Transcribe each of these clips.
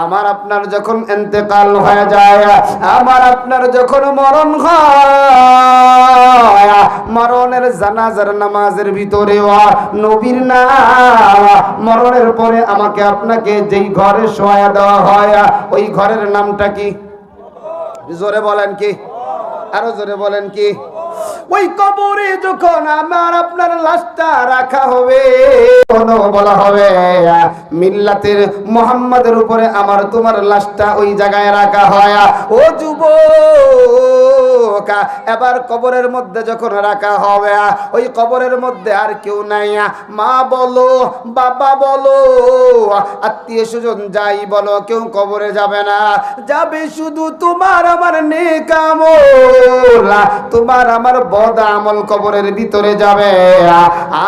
আমার আপনার যখন এতেকাল হয়ে যায়, আমার আপনার যখন মরণ হয়, মরণের জানাজার নামাজের ভিতরে নবীর না, মরণের পরে আমাকে আপনাকে যেই ঘরে শোয়া দেওয়া হয়, ওই ঘরের নামটা কি? জোরে বলেন কি? আরও জোরে বলেন কি? ওই কবরে যখন আমার আপনার লাশটা রাখা হবে, কোনো বলা হবে, মিল্লাতের মোহাম্মদের উপরে আমার তোমার লাশটা ওই জায়গায় রাখা হয়। ও যুবক, এবার কবরের মধ্যে যখন রাখা হবে, ওই কবরের মধ্যে আর কেউ নাই। মা বলো, বাবা বলো, আত্মীয় স্বজন যাই বলো, কেউ কবরে যাবে না। যাবে শুধু তোমার আমার নেকামল তোমার আমার বদ আমল কবরের ভিতরে যাবে।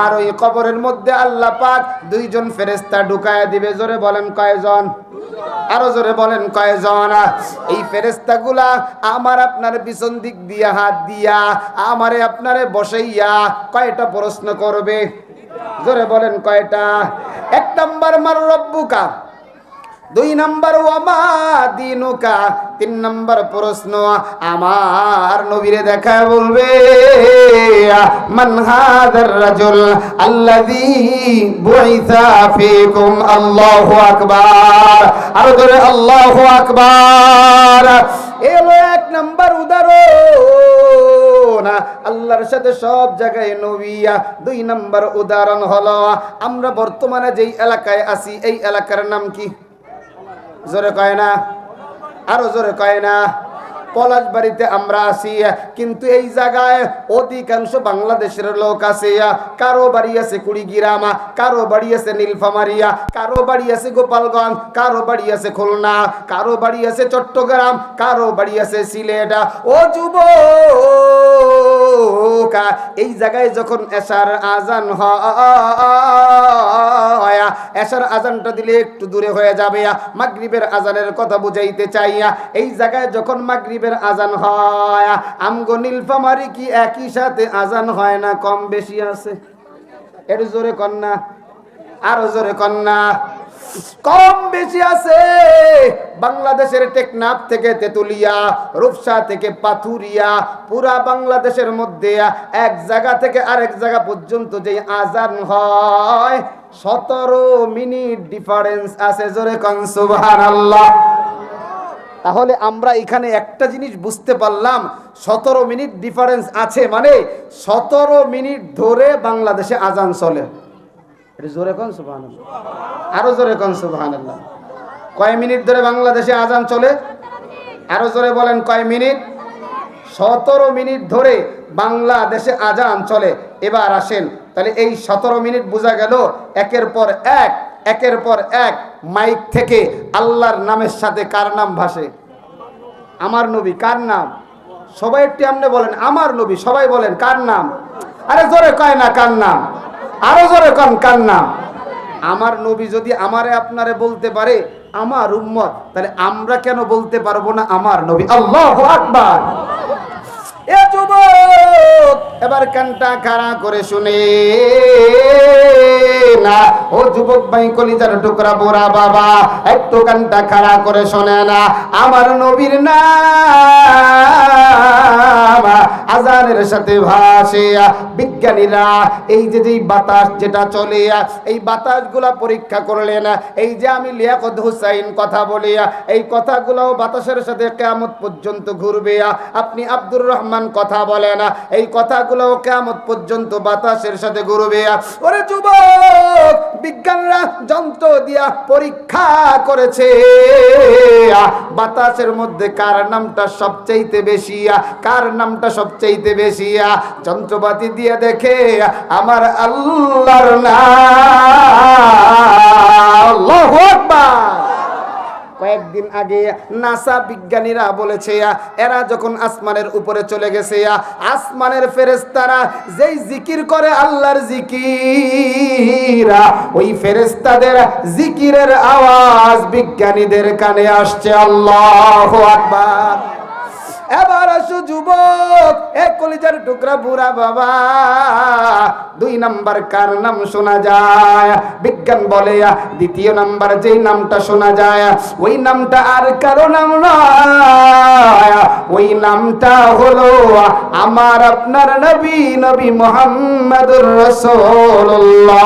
আর ওই কবরের মধ্যে আল্লাহ পাক দুইজন ফেরেস্তা ঢুকায় দিবে। জোরে বলেন কয়জন? আরও জোরে বলেন কয়জন? এই ফেরেস্তা গুলা আমার আপনার পিছন দিক দিয়া, হাত দিয়া, আমারে আপনারে বসাইয়া কয়টা প্রশ্ন করবে? জোরে বলেন কয়টা? এক নাম্বার, মার রব্বুকা। দুই নাম্বার, ওয়ামা দিনুকা? তিন নাম্বার প্রশ্ন, আমার নবীরে দেখা বলবে, মান হাদার রাজুল আল্লাযী বুইসা ফীকুম, আল্লাহু আকবার। আরও ধরে, আল্লাহু আকবার। এলো এক নাম্বার উদাহরণ, আল্লাহর সাথে সব জায়গায় নবিয়া দুই নাম্বার উদাহরণ হলো, আমরা বর্তমানে যেই এলাকায় আছি, এই এলাকার নাম কি? জোরে কয় না? আরও জোরে কয় না? পলাশ বাড়িতে আমরা আছি, কিন্তু এই জায়গায় অধিকাংশ বাংলাদেশের লোক আছে। কারও বাড়ি আছে কুড়িগ্রাম, কারও বাড়ি আছে নীলফামারিয়া কারও বাড়ি আছে গোপালগঞ্জ, কারও বাড়ি আছে খুলনা, কারও বাড়ি আছে চট্টগ্রাম, কারও বাড়ি আছে সিলেট। ও যুব এই জায়গায় যখন এসার আজান হয়, এসার আজানটা দিলে একটু দূরে হয়ে যাবে, মাগরিবের আজানের কথা বুঝাইতে চাইয়া, এই জায়গায় যখন মাগরিবের আজান হয়, আমগো নীলফামারি কি একই সাথে আজান হয় না কম বেশি আছে? এর জোরে কন্যা, আরও জোরে কন্যা। কম বেশি আছে। বাংলাদেশের টেকনাফ থেকে তেতুলিয়া, রূপসা থেকে পাথুরিয়া, পুরা বাংলাদেশের মধ্যে এক জায়গা থেকে আরেক জায়গা পর্যন্ত যে আজান হয়, সতেরো মিনিট ডিফারেন্স আছে। জোরে কন, সুবহানাল্লাহ। তাহলে আমরা এখানে একটা জিনিস বুঝতে পারলাম, সতেরো মিনিট ডিফারেন্স আছে মানে সতেরো মিনিট ধরে বাংলাদেশে আজান চলে। জোরে কন সুবাহ আরও জোরে কন সুবাহ কয় মিনিট ধরে বাংলাদেশে আজান চলে? আরও জোরে বলেন কয় মিনিট? সতেরো মিনিট ধরে বাংলাদেশে আজান চলে। এবার আসেন। তাহলে এই সতেরো মিনিট বোঝা গেল একের পর এক, একের পর এক মাইক থেকে আল্লাহর নামের সাথে কার নাম ভাসে? আমার নবী, কার নাম? সবাই একটি আমনে বলেন, আমার নবী, সবাই বলেন, কার নাম? আরে জোরে কয় না, কার নাম? আরও জোরে কন কার নাম আমার নবী যদি আমারে আপনারে বলতে পারে, আমার উম্মত, তাহলে আমরা কেন বলতে পারব না আমার নবী? আল্লাহ আকবার। এ যুবক, এবার কানটা খাড়া করে শুনে না। ও যুবক ভাই, কলিজার টুকরা বোরা বাবা, একটু কানটা খাড়া করে শোনে না। আমার নবীর নাম আজানের সাথে ভাসে বিজ্ঞানীরা এই যে যেই বাতাস যেটা চলে, এই বাতাসগুলা পরীক্ষা করলেন, এই যে আমি লিয়াকত হুসাইন কথা বলি, এই কথাগুলো বাতাসের সাথে কেমত পর্যন্ত ঘুরবে। আপনি আব্দুর রহমান কথা বলেন, এই কথাগুলো কেমত পর্যন্ত বাতাসের সাথে ঘুরবে। ওরে যুবক, বিজ্ঞানরা যন্ত্র দিয়া পরীক্ষা করেছে। বাতাসের মধ্যে কার নামটা সবচাইতে বেশি, কার নামটা সবচাইতে বেশি? যন্ত্রপাতি দিয়ে দেখে আমার আল্লাহর নাম। কয়েকদিন আগে নাসা বিজ্ঞানীরা বলেছে, এরা যখন আসমানের উপরে চলে গেছে, আসমানের ফেরেস্তারা যেই জিকির করে আল্লাহর জিকির, ওই ফেরেস্তাদের জিকিরের আওয়াজ বিজ্ঞানীদের কানে আসছে। আল্লাহ আকবার। এবার আসো যুবক, এক কলিজার টুকরা বুড়া বাবা। দুই নাম্বার কার নাম শোনা যায়? বিজ্ঞান বলে দ্বিতীয় নাম্বার যেই নামটা শোনা যায়, ওই নামটা আর কারও নাম নয়। ওই নামটা হলো, আমার আপনার নবী নবী মোহাম্মদুর রাসূলুল্লাহ।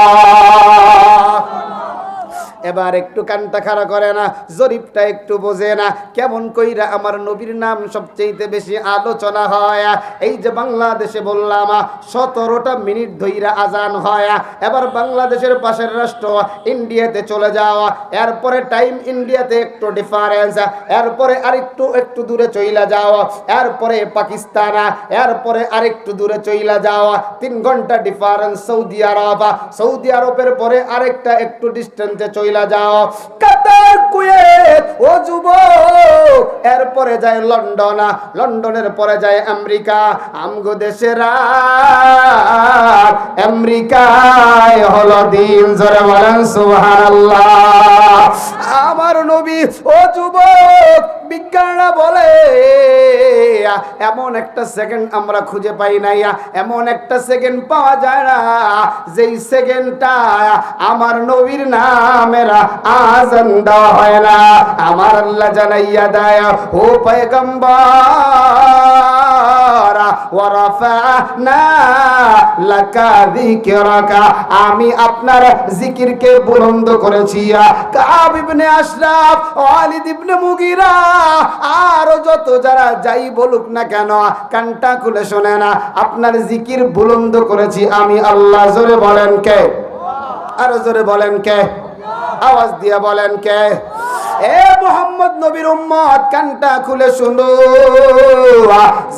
এবার একটু কানটা খাড়া করে না, জরিপটা একটু বোঝে না। কেমন কইরা আমার নবীর নাম সবচেয়ে বেশি আলোচনা হয়? এই যে বাংলাদেশে বললাম, সতেরোটা মিনিট ধইরা আজান হয়। এবার বাংলাদেশের পাশের রাষ্ট্র ইন্ডিয়াতে চলে যাওয়া এরপরে টাইম ইন্ডিয়াতে একটু ডিফারেন্স। এরপরে আরেকটু একটু দূরে চইলা যাওয়া এরপরে পাকিস্তান। এরপরে আরেকটু দূরে চইলা যাওয়া তিন ঘণ্টা ডিফারেন্স সৌদি আরব। সৌদি আরবের পরে আরেকটা একটু ডিস্টেন্সে চইলা যাও। কাতার কুয়েত, ও যুবক, এরপরে যায় লন্ডন, লন্ডনের পরে যায় আমেরিকা। আমগো দেশের আমেরিকায় হলো দিন জোরে বলেন সুবহানাল্লাহ। আমার নবী, ও যুবক বিজ্ঞানরা বলে, এমন একটা সেকেন্ড আমরা খুঁজে পাই নাই, এমন একটা সেকেন্ড পাওয়া যায় না। যেই সেকেন্ডটা আমার নবীর নামের আজান হয় না। আমার আল্লাহ জানাইয়া দেয়, ও পয়গম্বর আমি আপনার জিকিরকে বুলন্দ করেছি। আর যত যারা যাই বলুক না কেন, কানটা খুলে শোনে না। আপনার জিকির বুলন্দ করেছি আমি। আল্লাহ জোরে বলেন কে? আরও জোরে বলেন কে? আওয়াজ দিয়ে বলেন কে? এ মোহাম্মদ নবীর উম্মত, কানটা খুলে শুনো।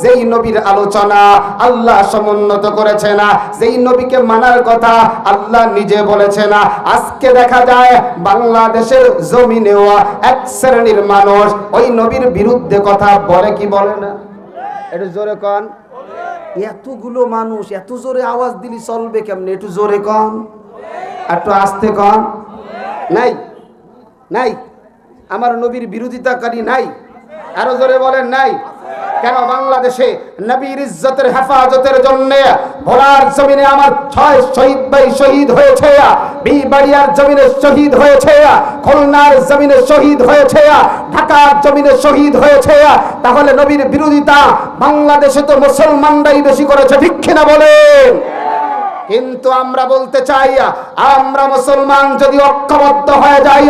যেই নবীর আলোচনা আল্লাহ সমুন্নত করেছে না, যেই নবীকে মানার কথা আল্লাহ নিজে বলেছে না। আজকে দেখা যায় বাংলাদেশের জমিনেও এক শ্রেণির মানুষ ওই নবীর বিরুদ্ধে কথা বলে কি বলে না? একটু জোরে কন। এতগুলো মানুষ, এত জোরে আওয়াজ দিলি চলবে কেমনে? একটু জোরে কন। একটু আস্তে কন। নাই নাই। আমার নবীর বিরোধিতাকারী নাই। আরও জোরে বলেন নাই। কেন বাংলাদেশে নবীর ইজ্জতের হেফাজতের জন্য ভোলার জমিনে আমার ছয় শহীদ ভাই শহীদ হয়েছে, বিবাড়িয়ার জমিনে শহীদ হয়েছে, খুলনার জমিনে শহীদ হয়েছে, ঢাকার জমিনে শহীদ হয়েছে। তাহলে নবীর বিরোধিতা বাংলাদেশে তো মুসলমানরাই বেশি করেছে, ঠিক বলেন? কিন্তু আমরা বলতে চাই, আমরা মুসলমান যদি ঐক্যবদ্ধ হয়ে যাই,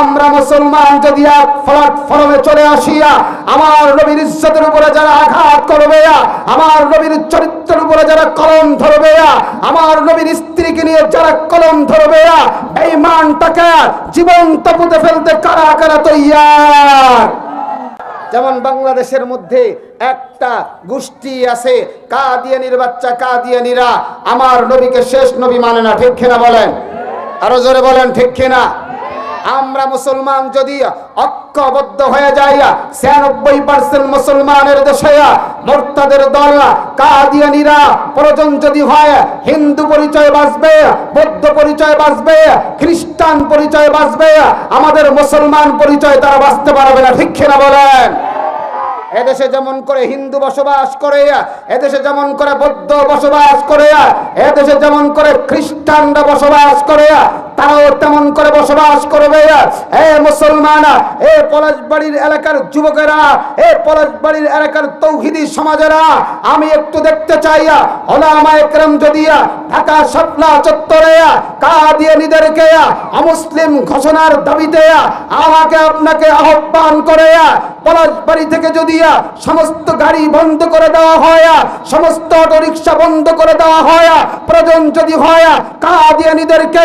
আমরা মুসলমান যদি এক প্ল্যাটফর্মে চলে আসিয়া আমার নবীর ইজ্জতের উপরে যারা আঘাত করবে, আমার নবীর চরিত্রের উপরে যারা কলম ধরবে, আমার নবীর স্ত্রীকে নিয়ে যারা কলম ধরবে এই মানটাকে জীবন্ত পুঁতে ফেলতে কারা কারা তৈয়ার? যেমন বাংলাদেশের মধ্যে একটা গোষ্ঠী আছে, কাদিয়ানির বাচ্চা কাদিয়ানিরা। আমার নবীকে শেষ নবী মানে না, ঠিক কিনা বলেন? আরও জোরে বলেন, ঠিক কিনা? আমরা মুসলমান যদি ঐক্যবদ্ধ হয়ে যাই ছিয়ানব্বই পার্সেন্ট মুসলমানের দেশে মোর্তাদের দল কাদিয়ানিরা প্রয়োজন যদি হয়, হিন্দু পরিচয় বাঁচবে, বৌদ্ধ পরিচয় বাঁচবে, খ্রিস্টান পরিচয় বাঁচবে, আমাদের মুসলমান পরিচয় তারা বাঁচতে পারবে না, ঠিক কিনা বলেন? এদেশে যেমন করে হিন্দু বসবাস করে, এদেশে যেমন করে বৌদ্ধ বসবাস করে, এদেশে যেমন করে খ্রিস্টানরা বসবাস করে তারাও তেমন করে বসবাস করবে। এ মুসলমান এ পলাশবাড়ির এলাকার যুবকেরা, এ পলাশবাড়ির এলাকার তৌহিদি সমাজেরা, আমি একটু দেখতে চাই ওলামা একরাম যদি ঢাকা শাপলা চত্বরে কাদিয়ানিদেরকে অমুসলিম ঘোষণার দাবিতে আমাকে আপনাকে আহ্বান করে পলাশবাড়ি থেকে যদি সমস্ত গাড়ি বন্ধ করে দেওয়া হয় সমস্ত অটো রিক্সা বন্ধ করে দেওয়া হয় প্রয়োজন যদি হয় কাদিয়ানিদেরকে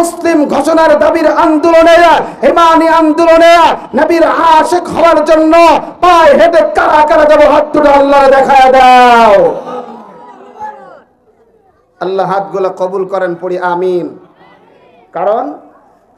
মুসলিম ঘোষণার দাবির আন্দোলনে হেমানি আন্দোলনে নবীর আশেক হওয়ার জন্য পায়ে হেঁটে কারা কারা যাব হাত দুটো আল্লাহ দেখায় দাও। আল্লাহ হাতগুলো কবুল করেন, পড়ি, আমিন। কারণ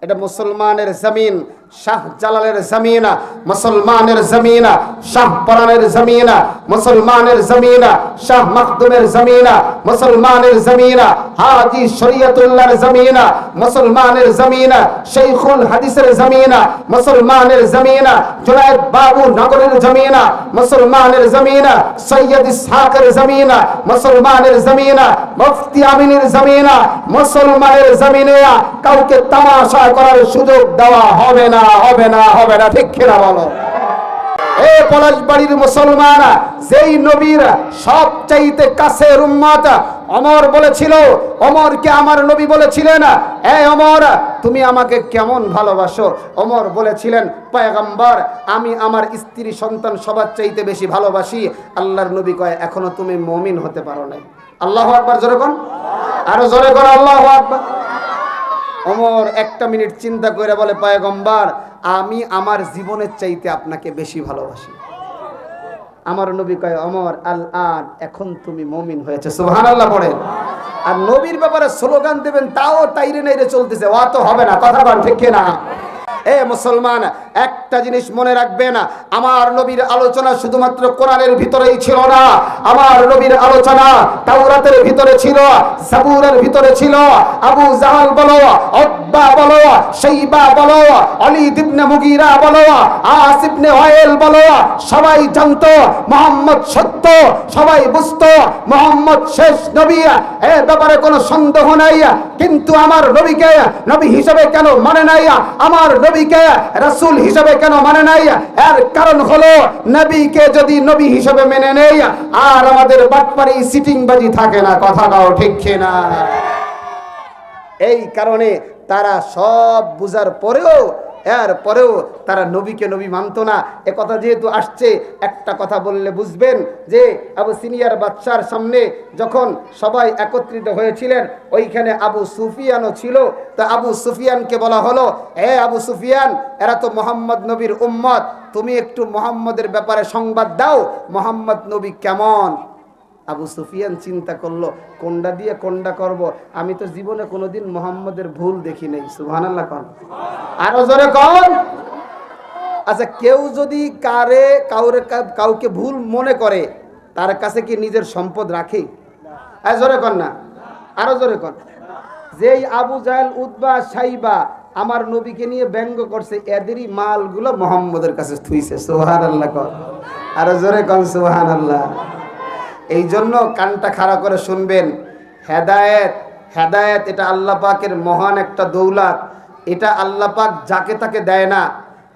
এটা মুসলমানের জমিন শাহ জালালের জমিনা, মুসলমানের জমিনা, শাহ পরানের জমিনা, মুসলমানের জমিনা, শাহ মখদুমের জমিনা, মুসলমানের জমিনা, হাজি শরীয়তুল্লাহর জমিনা, মুসলমানের জমিনা শেখুল হাদিসের জমিনা, মুসলমানের জমিনা, জুনায়েদ বাবু নগরের জমিনা, মুসলমানের জমিনা, সৈয়দ ইসহাকের জমিনা, মুসলমানের জমিনা, মুফতি আমিনের জমিনা, মুসলমানের জমিনে কাউকে তামাশা করার সুযোগ দেওয়া হবে না। হবে না হবে না, ঠিক কিনা বলো? এ যেই নবীর সব চাইতে কাছের অমর বলেছিল, অমরকে আমার নবী বলেছিলেন, এ অমর, তুমি আমাকে কেমন ভালোবাসো? অমর বলেছিলেন, পয়গম্বর, আমি আমার স্ত্রী সন্তান সবার চাইতে বেশি ভালোবাসি। আল্লাহর নবী কয়, এখনও তুমি মমিন হতে পারো নাই। আল্লাহ আকবার, জোরে কোন আরও জোরে কর আল্লাহ আকবার। অমর একটা মিনিট চিন্তা করে বলে, পায়গম্বার, আমি আমার জীবনের চাইতে আপনাকে বেশি ভালোবাসি। আমার নবী কয় অমর আল আন এখন তুমি মমিন হয়েছে। সুহান আল্লাহ পড়ে আর নবীর ব্যাপারে স্লোগান দেবেন, তাও তাইরে নাইরে চলতেছে। ও তো হবে না, কথা বল, ঠিক না এ মুসলমান, একটা জিনিস মনে রাখবেন আমার নবীর আলোচনা শুধুমাত্র কোরআনের ভিতরেই ছিল না, আমার নবীর আলোচনা তাওরাতের ভিতরে ছিল সাবুরের ভিতরে ছিল, আবু জাহাল বলো অব্বা বলো সেইবা বলো অলি ইবনে মুগিরা বলো, আস ইবনে ওয়াইল বলো, সবাই জানতো মোহাম্মদ সত্য, সবাই বুঝতো মোহাম্মদ শেষ নবী, এ ব্যাপারে কোনো সন্দেহ নাই, কিন্তু আমার নবীকে নবী হিসেবে কেন মানে নাই, আমার নবীকে রাসূল হিসেবে কেন মানে নাই? এর কারণ হলো নবীকে যদি নবী হিসেবে মেনে নেই, আর আমাদের বাটপারি সিটিংবাজি থাকে না কথাটাও ঠিক না এই কারণে তারা সব বুঝার পরেও এর পরেও তারা নবীকে নবী মানতো না। এ কথা যেহেতু আসছে, একটা কথা বললে বুঝবেন যে আবু সিনিয়র বাচ্চার সামনে যখন সবাই একত্রিত হয়েছিলেন, ওইখানে আবু সুফিয়ানও ছিল। তা আবু সুফিয়ানকে বলা হলো, এ আবু সুফিয়ান, এরা তো মোহাম্মদ নবীর উম্মত। তুমি একটু মোহাম্মদের ব্যাপারে সংবাদ দাও। মোহাম্মদ নবী কেমন? আবু সুফিয়ান চিন্তা করল কোনটা দিয়ে কোনটা করব? আমি তো জীবনে কোনোদিন মোহাম্মদের ভুল দেখি নাই। সুবহানাল্লাহ কন। আরও জোরে কন। আচ্ছা কেউ যদি কারে, কাউরে, কাউকে ভুল মনে করে, তার কাছে কি নিজের সম্পদ রাখে? আর জোরে কন না। আরও জোরে কন। যেই আবু জাহেল উদ্বা সাইবা আমার নবীকে নিয়ে ব্যঙ্গ করছে, এদেরই মালগুলো মোহাম্মদের কাছে থুইছে। সোহান আল্লাহ কন। আরও জোরে কন সোহান আল্লাহ এই জন্য কানটা খাড়া করে শুনবেন। হেদায়েত হেদায়েত এটা আল্লাহ পাকের মহান একটা দৌলাত। এটা আল্লাহ পাক যাকে তাকে দেয় না।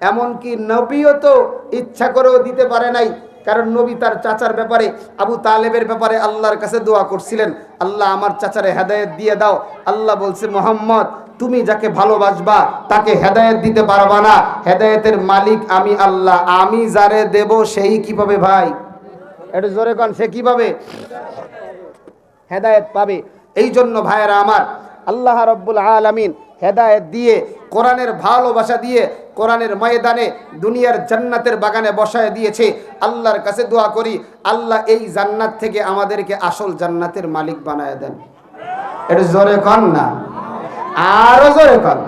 এমনকি নবীও তো ইচ্ছা করেও দিতে পারে নাই। কারণ নবী তার চাচার ব্যাপারে, আবু তালেবের ব্যাপারে আল্লাহর কাছে দোয়া করছিলেন। আল্লাহ আমার চাচারে হেদায়েত দিয়ে দাও। আল্লাহ বলছে, মোহাম্মদ, তুমি যাকে ভালোবাসবা, তাকে হেদায়েত দিতে পারবা না। হেদায়েতের মালিক আমি আল্লাহ। আমি যারে দেব সেই কীভাবে ভাই? একটু জোরে কন, সে কীভাবে? হেদায়েত পাবে। এই জন্য ভাইয়েরা আমার, আল্লাহ রব্বুল আলামিন হেদায়েত দিয়ে, কোরআনের ভালোবাসা দিয়ে, কোরআনের ময়দানে, দুনিয়ার জান্নাতের বাগানে বসায় দিয়েছে। আল্লাহর কাছে দোয়া করি, আল্লাহ এই জান্নাত থেকে আমাদেরকে আসল জান্নাতের মালিক বানায় দেন। একটু জোরে কন না? আরও জোরে কন।